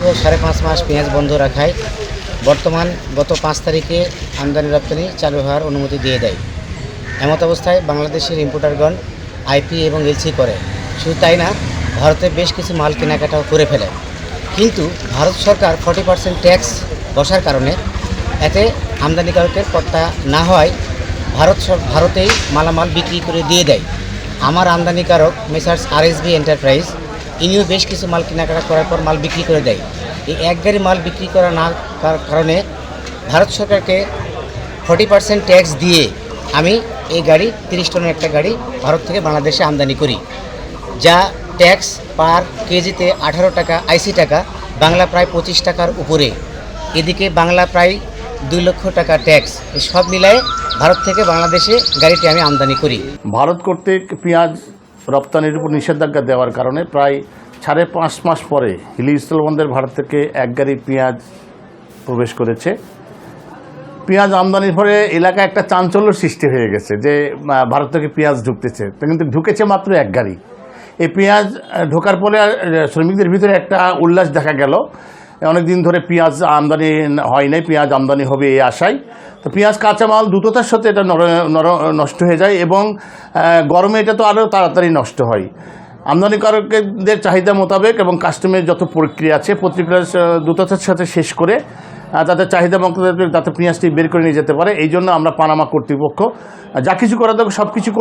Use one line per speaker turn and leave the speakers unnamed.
সাড়ে পাঁচ মাস পেঁয়াজ বন্ধ রাখায় বর্তমান গত পাঁচ তারিখে আমদানি রপ্তানি চালু হওয়ার অনুমতি দিয়ে দেয়। এমত অবস্থায় বাংলাদেশের ইম্পোর্টারগণ আইপি এবং এলসি করে। শুধু তাই না, ভারতে বেশ কিছু মাল কেনাকাটাও করে ফেলে। কিন্তু ভারত সরকার ফর্টি পার্সেন্ট ট্যাক্স বসার কারণে এতে আমদানিকারকের পট্টা না হওয়ায় ভারত ভারতেই মালামাল বিক্রি করে দিয়ে দেয়। আমার আমদানিকারক মেসার্স আরএসবি এন্টারপ্রাইজ ইনিও বেশ কিছু মাল কেনাকাটা করার পর মাল বিক্রি করে দেয়। এই এক গাড়ি মাল বিক্রি করা না কারণে ভারত সরকারকে ফর্টি পার্সেন্ট ট্যাক্স দিয়ে আমি এই গাড়ি, তিরিশ টনের একটা গাড়ি ভারত থেকে বাংলাদেশে আমদানি করি, যা ট্যাক্স পার কেজিতে আঠারো টাকা আইসি টাকা, বাংলা প্রায় পঁচিশ টাকার উপরে। এদিকে বাংলা প্রায় দুই লক্ষ টাকা ট্যাক্স সব মিলায়ে ভারত থেকে বাংলাদেশে গাড়িটি আমি আমদানি করি।
ভারত কর্তৃক পেঁয়াজ রপ্তানির উপর নিষেধাজ্ঞা দেওয়ার কারণে প্রায় সাড়ে পাঁচ মাস পরে হিলি স্থলবন্দর ভারত থেকে এক গাড়ি পেঁয়াজ প্রবেশ করেছে। পেঁয়াজ আমদানির ফলে এলাকায় একটা চাঞ্চল্য সৃষ্টি হয়ে গেছে যে ভারত থেকে পেঁয়াজ ঢুকতেছে। কিন্তু ঢুকেছে মাত্র এক গাড়ি। এই পেঁয়াজ ঢোকার আহ, শ্রমিকদের ভিতরে একটা উল্লাস দেখা গেল অনেক দিন ধরে পেঁয়াজ আমদানি হয় নাই, পেঁয়াজ আমদানি হবে এই আশায়। তো পেঁয়াজ, কাঁচামাল দ্রুততার সাথে এটা নর- নষ্ট হয়ে যায় এবং গরমে এটা তো আরও তাড়াতাড়ি নষ্ট হয়। আমদানিকারকদের চাহিদা মোতাবেক এবং কাস্টমের যত প্রক্রিয়া আছে প্রতিক্রিয়া দ্রুততার সাথে শেষ করে তাদের চাহিদা মোতাবেক তাতে পেঁয়াজটি বের করে নিয়ে যেতে পারে, এই জন্য আমরা পানামা কর্তৃপক্ষ, যা কিছু করা দরকার সব কিছু করি।